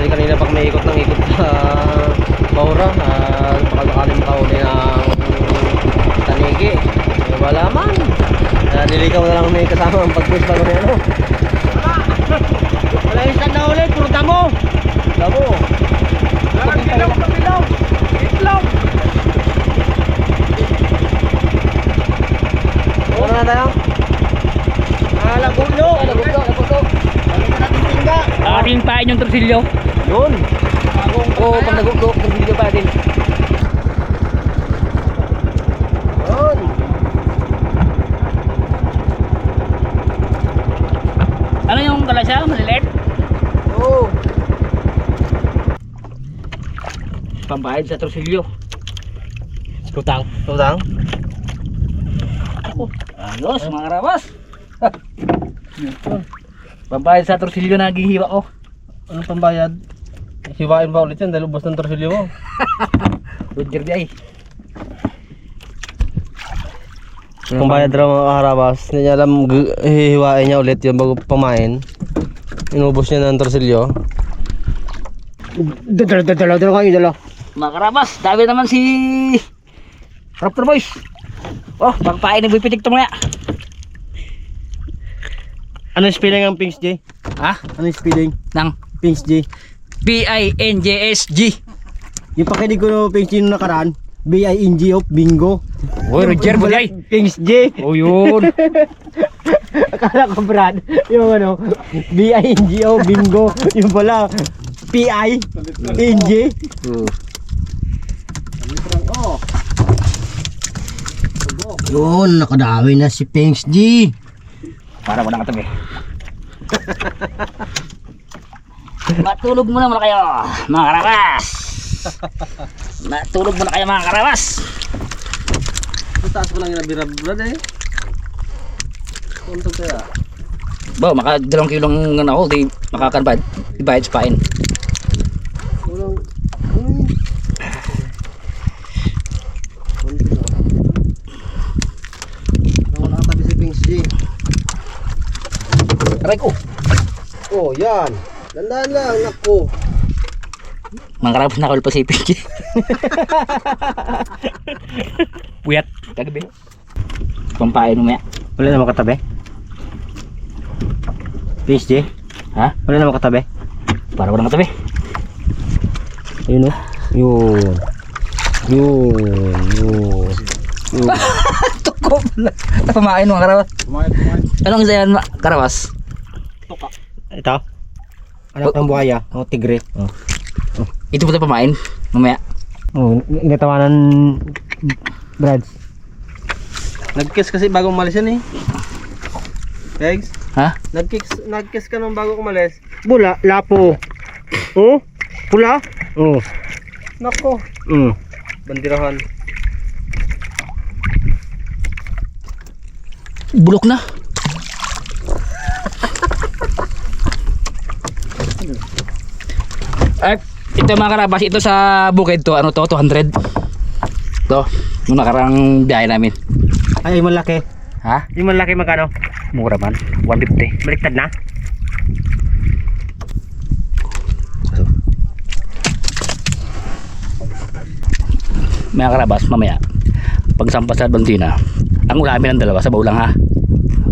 ay kanina pag may ikot ng ikot sa Maura at baka sakaling makahuli ng tanigi eh, wala man kaya nilikaw na lang may kasama ang pag-push pa rin ano Wala yung saan na ulit, puro damo. Damo Kabilaw, kabilaw. Itlog. Ano na tayo? Ah, lagulo. Naguglo, naguglo Ano na natin tingga? Ating pain yung torsilyo. Yun Oo, pag naguglo, pag video pa din Yun Ano yung kalasya? Maliliit? Oo Pambayad sa torsilyo. Tutang. Tutang Ayos, mga karabas. Pambayad sa torsilyo na gihiwa ko. Anong pambayad? Hiwain ba ulit yan dahil ubos ng torsilyo mo? Roger di ay. Pambayad raw mga kaharabas. Hindi niya alam hihiwain niya ulit yung bago pamain. Inubos niya ng torsilyo. Dala, dala, dala, dala kayo, dala. Mga karabas, dami naman si Raptor Boys. Oh, pagpain ng bipitik to mga. Ano yung spelling ang Pinks J? Ha? Ano yung spelling? Nang Pinks J. B-I-N-J-S-G. Yung pakinig ko ng Pinks J nung nakaraan, B-I-N-G of bingo. Oy, Roger mo di ay. Pinks J. Oh, yun. Akala ko Brad, yung ano, B-I-N-G o bingo. Yung pala, P-I-N-G. Yun, nakadami na si Pinks G. Para wala katabi. Matulog muna muna kayo, mga karabas. Matulog muna kayo, mga karabas. Taas ko lang yung nabira Brad eh. Punto kaya. Ba, maka dalawang kilong ano ako, di makakanbad. Ibayad sa pain. Walang... Hmm. Wala katabi si Pinks G. Aray ko. Oh, yan. Dandaan lang, naku. Mga karabas na pa si PG. Puyat. Kagabi. Pampain mo maya. Wala naman katabi. Pinks G. Ha? Wala naman katabi. Para walang katabi. Ayun oh. Yun. Yun. Yun. Yun. Tuko pala. Pamain mga karabas. Anong isa yan, karabas? Ito. Anak ng buhaya. O, tigre. Oh. Ito pa ito pamain. Mamaya. Oh, natawanan Brad. Nag-kiss kasi bago umalis yan eh. Pegs? Ha? Nag-kiss, nag-kiss ka nung bago umalis. Bula, lapo. Oh? Pula? Oh. Nako. Mm. Bandirahan. Bulok na. Ay, ito mga karabas, ito sa bukid to, ano to, 200. To, yung nakarang biyahe namin. Ay, yung malaki. Ha? Yung malaki magkano? Mura man, 150. Baliktad na? Mga karabas, mamaya, pag sampas sa bantina, ang ulamin ng dalawa sa baulang ha.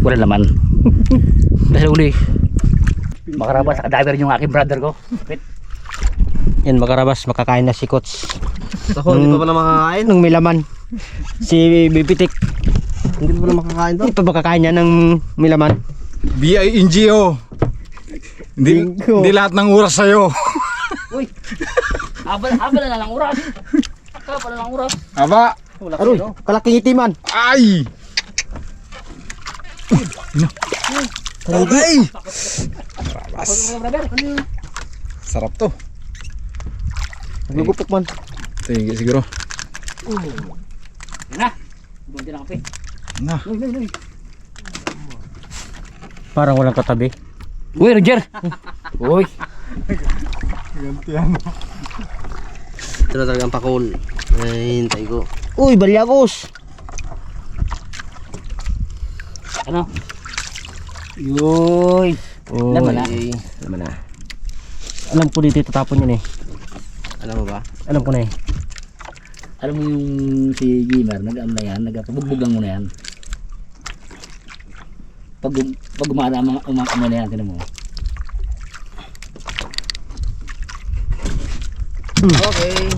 Wala laman. Kasi uli. Mga karabas, nakadami rin yung aking brother ko. Wait. Yan, makarabas, makakain na si Kots. Ako, hindi pa pala makakain nung may laman. Si Bipitik. Hindi pa pala makakain to? Hindi pa makakain niya ng may laman. B-I-N-G-O. Hindi, Bingo. hindi lahat ng oras sa'yo. Uy! Habal, habal na lang oras. Habal na lang oras. Aba, Aroy, kalaking itiman. ay! Okay! Rabas. Sarap to. Nagugupok man. Sige, siguro. Na! Bunti lang kape. Na. Uy, uy, uy. Parang walang katabi. Uy, Roger! Uy! Gantihan. Ito na talagang pakul. Ay, hintay ko. Uy, balyagos! Ano? Uy! Laman na. Laman na. Alam ko dito tatapon yan eh. Alam mo ba? Alam ko na eh. Alam mo yung si Gamer, nag-ano na yan, nagpabugbog lang muna yan. Pag, pag gumana ang mga umang ano na yan, tinan mo. Okay.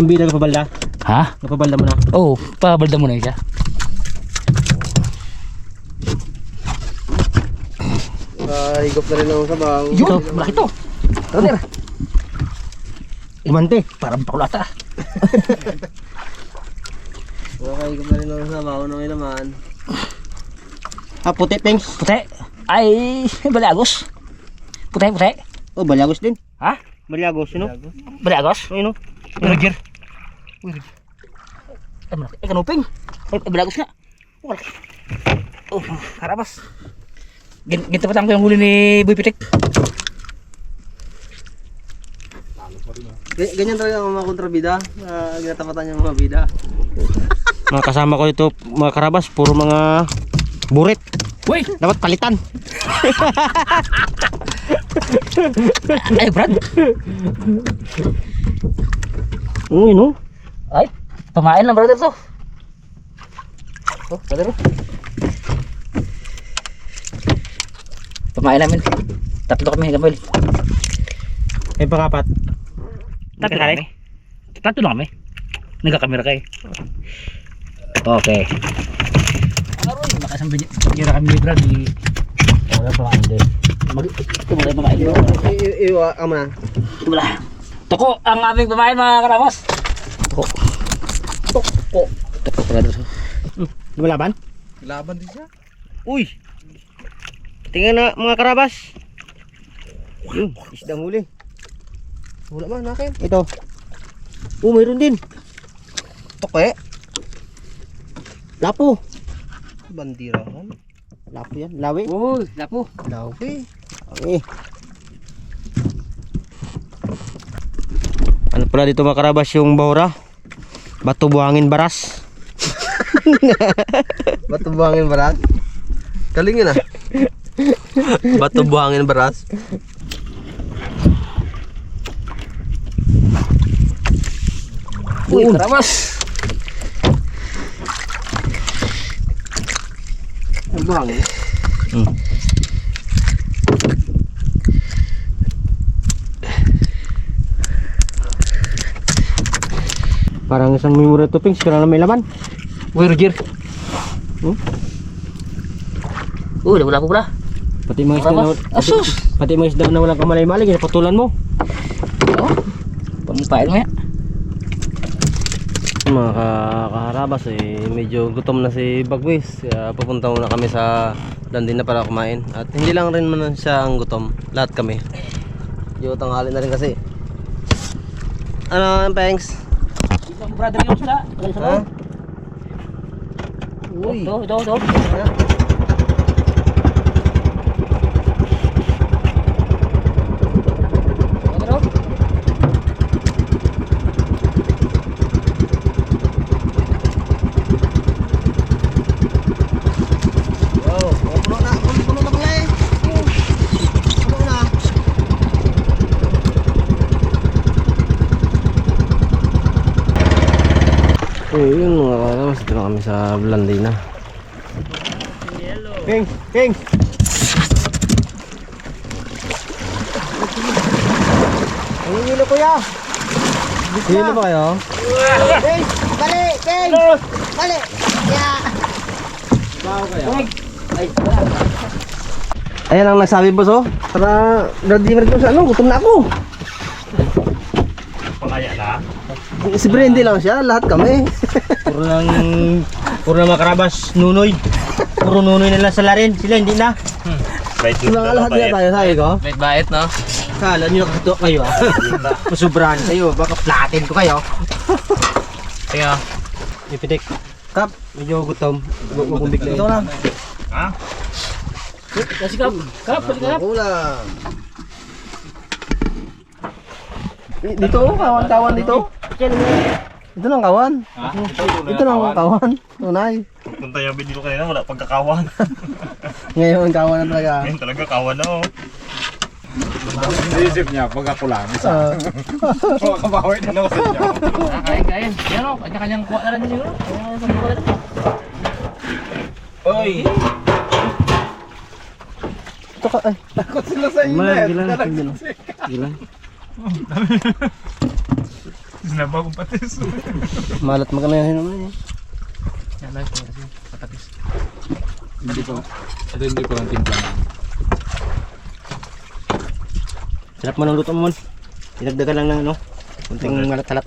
Ang bida kapabalda. Ha? Napabalda mo na. Oo, oh, pabalda mo na siya. Uh, higop na rin ang sabaw. Yun, malaki to. Brother, Umante. parang pakulata. Okay, higop na rin ang sabaw. Ano ngayon naman? Ah, puti, Pengs. Puti. Ay, balagos. Puti, puti. Oh, balyagos din. Ha? Balyagos, sino? Balagos? Ayun, no? Roger. Ay, malaki. Eh, kanuping. Ay, ay, balagos nga. Oh, malaki. Oh, harabas. Gin yung huli ni Boy Pitik. G- ganyan talaga ang mga kontrabida. Uh, ginatapatan yung mga bida. Mga kasama ko ito, mga karabas, puro mga burit. Uy! Dapat palitan. Ay, Brad. Uy, no? Ay, pamain lang brother to. Oh, brother. Pamain namin. Tatlo kami gamay. Ay, pangapat. Tatlo kami. Tatlo lang kami. Nagkakamera kayo. Okay. Aroy, makasang bigyan kami ni Brad. Di... Wala pamain din. Mag... Tayo pamain din. Iwa, ama na. Wala. Toko ang aming pamain mga karamos. Toko. Toko. Toko brother. Di ba laban? Din siya. Uy! Tingnan na mga karabas. Yun, isdang huli. Wala ba, nakin? Ito. Oh, mayroon din. Toke. Lapo. Bandirahan. Lapo yan. Lawi. Uy, lapo. Lawi. Eh. Ano pala dito mga karabas yung bahura? Bato buhangin baras. Bato buhangin barat. Galing yun ah. Bato buhangin baras. Uy, karamos. Ang buhangin. Parang isang memory toppings kaya na may laman. Uy, Roger. Hmm? Uy, wala po pala. Pati mga isda na, pati, pati mga isda na walang kamalay-malay, patulan mo. Oh. Pampain mo yan. Mga ka- kaharabas eh, medyo gutom na si Bagwis. Kaya pupunta muna kami sa Landin na para kumain. At hindi lang rin man siya ang gutom. Lahat kami. Yung tanghali na rin kasi. Ano, Pengs? Isang brother yung sila. Ha? Uy. Ito, ito. Ito, ito. Wow, oh, puno na, puno, puno na pala eh. Puno na. Eh, yun mga kaharabas. Dito na kami sa Blandina. Ping, ping. Ang hilo kuya. Sino ba kayo? Ping, bali, ping. Bali. Yeah. Ayan ang nagsabi boss oh. Para ready na rin sa ano, gutom na ako. Pangaya na. Si Brendy lang siya, lahat kami. Puro nang puro na mga karabas nunoy. Puro nunoy na lang sa larin. Sila hindi na. Diba nga lahat nila tayo, sabi ko. May bait, no? Kala nyo nakatuwa kayo ah. Masubrahan kayo. Baka platin ko kayo. Tingnan. Ipitik. Kap, medyo gutom. Huwag mo bigla. Ito na. Kasi kap. Kap, kasi kap. Ulam. Dito kawan-kawan dito. Ito lang kawan. Ito lang ang kawan. Tunay. Punta yung video kanina, wala pagkakawan. Ngayon kawan na talaga. Ngayon talaga kawan na oh. Naisip niya, pag ako lang, isa. Makakabawi din ako sa inyo. Kain, kain. Yan o, kanya-kanyang kuha na rin siguro. Na. Oy! Ito ka, ay. Takot sila sa inyo. Gilan, gilan, gilan. Sinabag ko patis. Malat magana yan naman eh. Yan lang, patakis. Hindi ko. Ito hindi ko lang timpla na. Sarap mo ng luto mo. Dinagdagan lang ng ano, kunting malat-halat.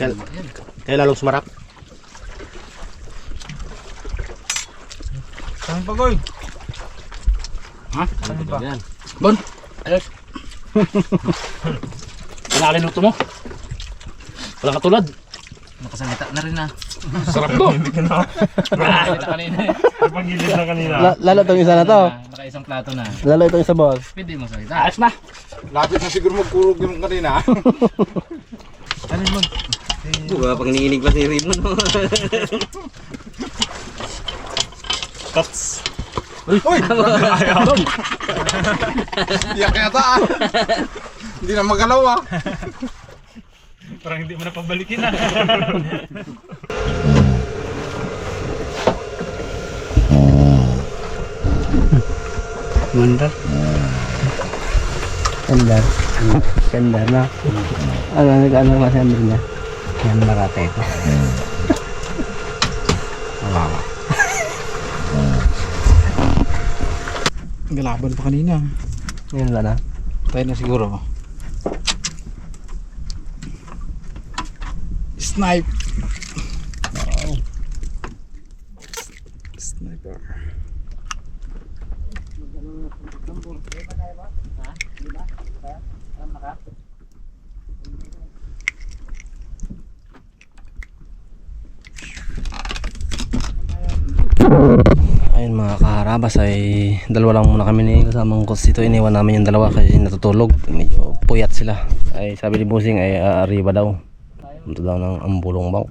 Kaya, kaya lalong sumarap. Saan pa, Goy? Ha? Saan pa? Bon, ayos. Pinakali luto mo. Walang katulad. Nakasalita na rin ah. Sarap to. Nakasalita kanina eh. Pagilid na kanina. La- lalo itong isa na to. Nakaisang plato na. Lalo itong isa boss. Pwede mo salita. Ayos na. Lapit na siguro magkurog yung kanina. Ano mo? Diba, pag niinig pa si Raymond. Cuts. Uy! Iyak yata ah. Hindi na magalaw ah. Parang hindi mo na pabalikin na. Mandar. Kandar. Kandar na. Ano, nag-ano mas Andar niya? Yan marate ito. Galaban pa kanina. Yan wala na. Tayo na siguro. Snipe. Sniper. Ayun mga kaharabas ay dalawa lang muna kami ni kasamang coach dito. Iniwan namin yung dalawa kasi natutulog. Medyo puyat sila. Ay sabi ni Busing ay aariba daw. Punta daw ng ambulong baw.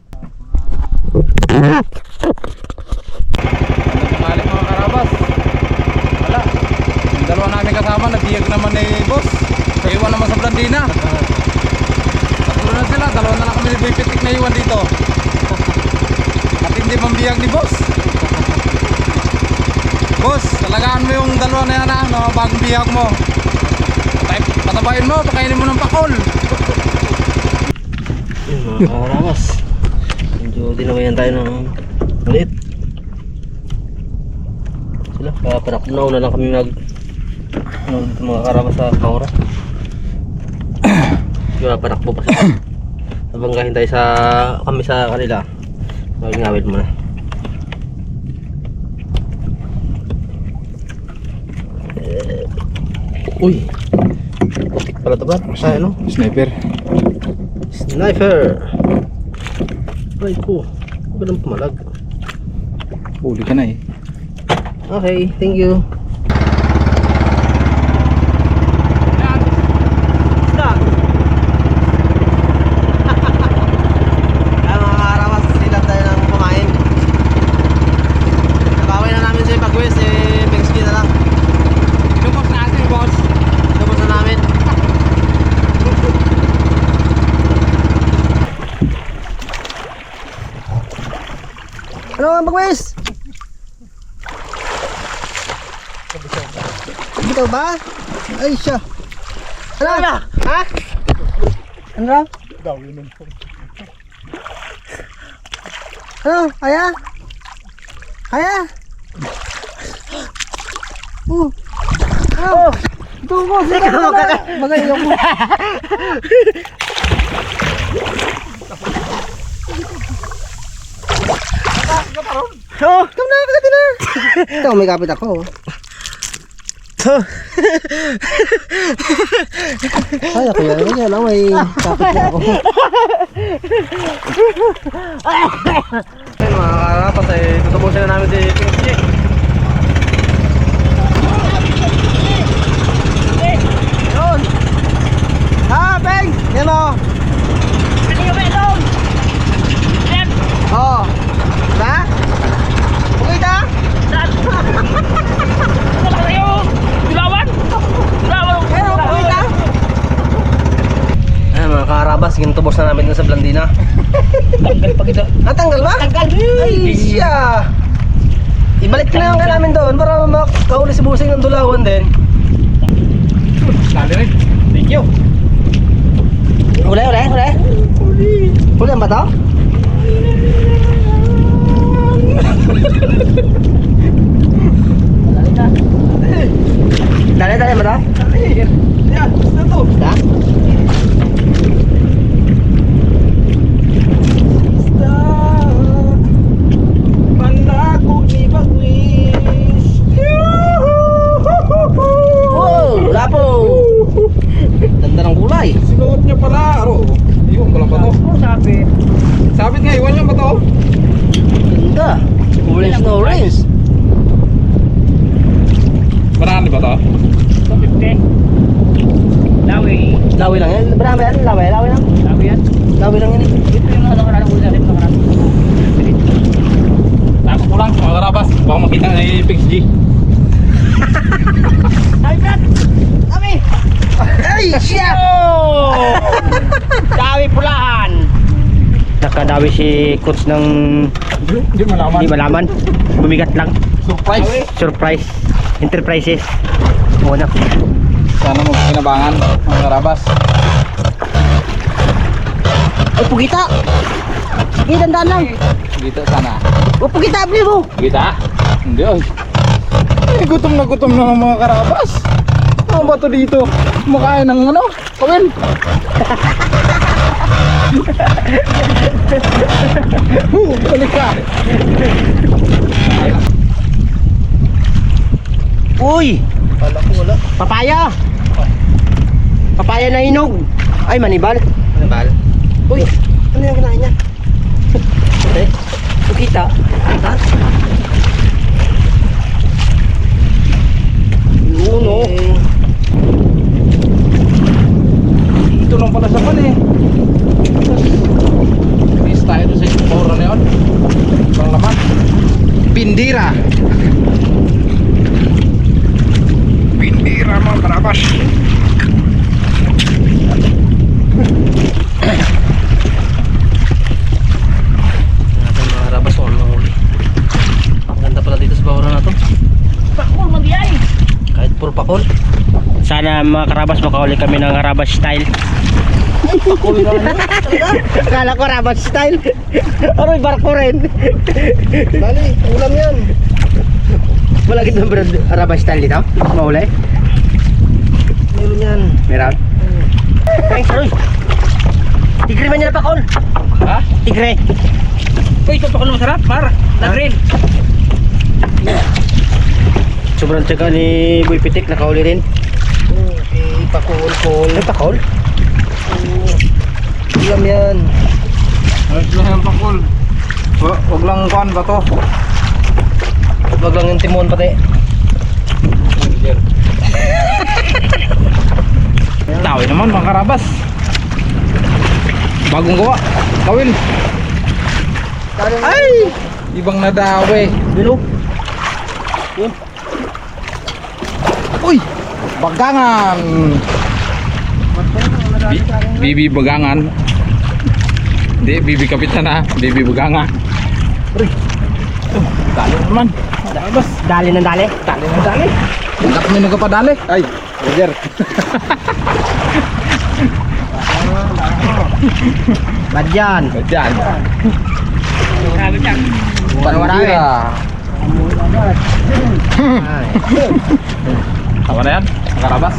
Tanghali mga karabas. Wala. Yung dalawa namin kasama, nabiyag naman ni boss. Iwan naman sa Blandina. Tatlo na sila, dalawa na lang kami ni Boy Pitik na iwan dito. At hindi pambiyag ni boss. Boss, talagaan mo yung dalawa na yan ha, mga bagong biyag mo. Patabayin mo, pakainin mo ng pakol. Mga kaharabas. Medyo dinawayan tayo ng maliit. Sila, kaya parang nauna lang kami mag ano, mga karabas sa Kaura. Kaya parakbo pa sila. Nabanggahin tayo sa kami sa kanila. Magingawid muna. Eh, Uy! Putik pala ito ba? Sa ano? Sniper. Sniper! Ay huwag nang pumalag. Huli ka na eh. Okay, thank you. Ay mga karawas, silap tayo ng kumain. Nabaway na namin si Pagwis, eh, Bengski na lang. Lumos na asin boss. Tapos na namin. Pagwis? Bitaw ba? Ay siya. Ano? Ha? Ano raw? Ano? Aya? Aya? Oh. Ano? Ito ko, sila ka na. Magayo ko. Oh, ikaw na, pagdating na. Ito, may kapit ako. Ay, ako yan. Kaya lang may kapit na ako. Ayun mga karapas ay tutubusin na namin si Pink Yun! Ha, Peng! Yan o! Ano yung metong? Yan! pinatubos na namin dun sa Blandina. Tanggal pa kita. Ah, Natanggal ba? Tanggal. Ay, siya. Ibalik na lang namin doon para makahuli si Busing ng Dulawan din. Sali rin. Thank you. Uli, uli, uli. Uli. Uli ang bata? Dali, dali, bata? Dali. Yan, gusto to. Ha? Lang yan. Lawi, lawi lang. Lawi yan. Lawi lang yan. eh. Ito yung nakaraan ko natin. Nakaraan. Tako ko lang, mga karabas. Baka makita ni Pix G. Ay, siya! Dawi pulahan. Nakadawi si coach ng Hindi mo naman. hindi malaman. Bumigat lang. Surprise. Surprise. Enterprises. Oo na. Sana mo kinabangan, mga karabas. Ay, pugita! Sige, dandaan lang. Dito sana. O, pugita, bili mo. Kita? Hindi ay. Eh, gutom na gutom na ng mga karabas. Ano ba to dito? Kumakain ng ano? Kawin. Huh, balik ka. Uy! Papaya! Papaya na hinog. Ay, manibal. Manibal? Uy, ano yung kinain niya? Eh, pugita. Ha? Yun, oh. Eh, Dito lang pala sa pan eh. Please tayo doon sa Explorer na yun. Parang naman. Pindira. Pindira mga karabas. natin mga rabas kung anong huli. Ang ganda pala dito sa bawara na to. Pakul magyay. Kahit puro pakol. Sana mga karabas makahuli kami ng karabas style. Akala ko karabas style. Aroy, barko rin. Bali, ulam yan. Wala kita brand karabas style dito? Mahuli? Meron yan. Meron. Thanks, Aroy. Tigre man nila pakol. Ha? Tigre. Uy, ito pa masarap. Par. Na-grill. Sobrang tsaga ni Boy Pitik, nakahuli rin. Okay, pakol-kol. Ay, pakol? Ulam yan. Lang yan pakul. Wa- Wag lang kuhan ba to? Wag lang yung timon pati. Tawi naman mga karabas. Bagong gawa. Kawin. Ay! Ibang nadawi. Bilo. Uy! Bagangan! Bi- Bibi Bagangan. Hindi, Bibi Kapitan ha. Bibi Bagangan. Uy! Oh, dali. Karabas. Dali ng dali. Dali na dali. Hindi kami nagkapadali. Ay, Roger. Badyan. Diyan. Grabe yan. Tama na yan, mga karabas.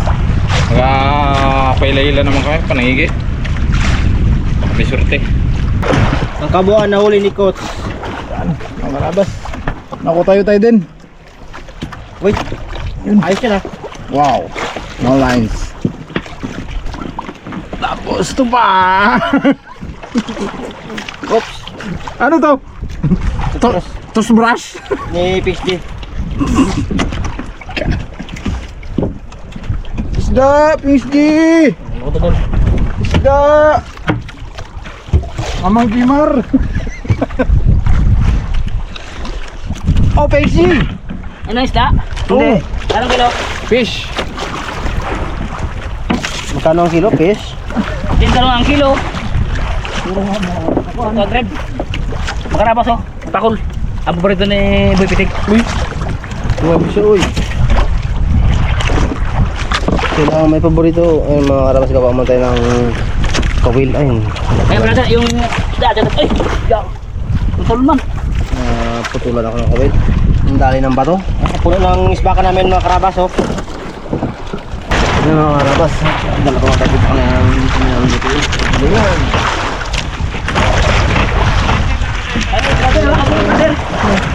Magkapaila-ila naman kami, panangigi. Baka may surte. Ang kabuuan na huli ni Coach. Mga karabas. Naku tayo tayo din. Uy, ayos yan ah. Wow, no lines. Tapos ito pa. Oops. ano to? to toothbrush. Ni PhD. Isda, PSG. Ano? Isda. Amang Kimar. Oh, PhD! Ano isda? Hindi. Anong kilo? Fish. Magkano ang kilo, fish? Yung dalawang kilo. 200. Makarabas oh. Pakol. Ang paborito ni Boy Pitik. Uy. Grabe siya, uy sila may paborito. Ayun mga karabas gawa man tayo ng kawil. Ayun. Ay brother, yung dati. Ay, yaw. Ang tulman. Uh, ah, putulan ako ng kawil. Ang dali ng bato. Sa puno ng isbaka namin mga karabas. Oh. Ayun mga karabas. Dala ko mga tayo pa ngayon. Ayun. Ayun. Ayun. Ayun. Ayun.